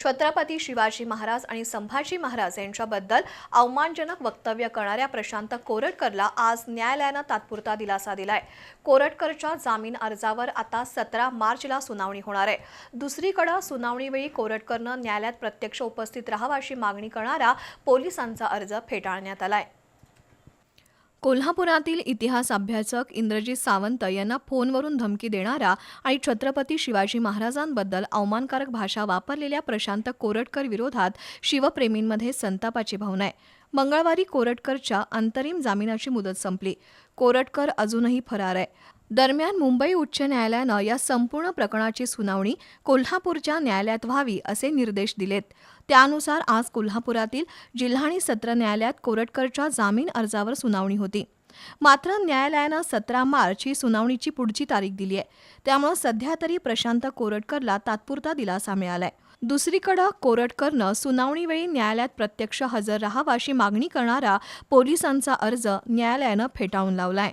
छत्रपती शिवाजी महाराज आणि संभाजी महाराज यांच्याबद्दल अवमानजनक वक्तव्य करणाऱ्या प्रशांत कोरटकरला आज न्यायालयानं तात्पुरता दिलासा दिलाय. कोरटकरच्या जामीन अर्जावर आता सतरा मार्चला सुनावणी होणार आहे. दुसरीकडे सुनावणीवेळी कोरटकरनं न्यायालयात प्रत्यक्ष उपस्थित राहावा अशी मागणी करणारा पोलिसांचा अर्ज फेटाळण्यात आलाय. कोल्हापुरातील इतिहास अभ्यासक इंद्रजित सावंत यांना फोनवरून धमकी देणारा आणि छत्रपती शिवाजी महाराजांबद्दल अवमानकारक भाषा वापरलेल्या प्रशांत कोरटकर विरोधात शिवप्रेमींमध्ये संतापाची भावना आहे. मंगळवारी कोरटकरच्या अंतरिम जामिनाची मुदत संपली. कोरटकर अजूनही फरार आहे. दरम्यान मुंबई उच्च न्यायालयानं या संपूर्ण प्रकरणाची सुनावणी कोल्हापूरच्या न्यायालयात व्हावी असे निर्देश दिलेत. त्यानुसार आज कोल्हापुरातील जिल्हा आणि सत्र न्यायालयात कोरटकरच्या जामीन अर्जावर सुनावणी होती. मात्र न्यायालयानं सतरा मार्च ही सुनावणीची पुढची तारीख दिली आहे. त्यामुळे सध्या तरी प्रशांत कोरटकरला तात्पुरता दिलासा मिळालाय. दुसरीकडं कोरटकरनं सुनावणीवेळी न्यायालयात प्रत्यक्ष हजर राहावा अशी मागणी करणारा पोलिसांचा अर्ज न्यायालयानं फेटाळून लावलाय.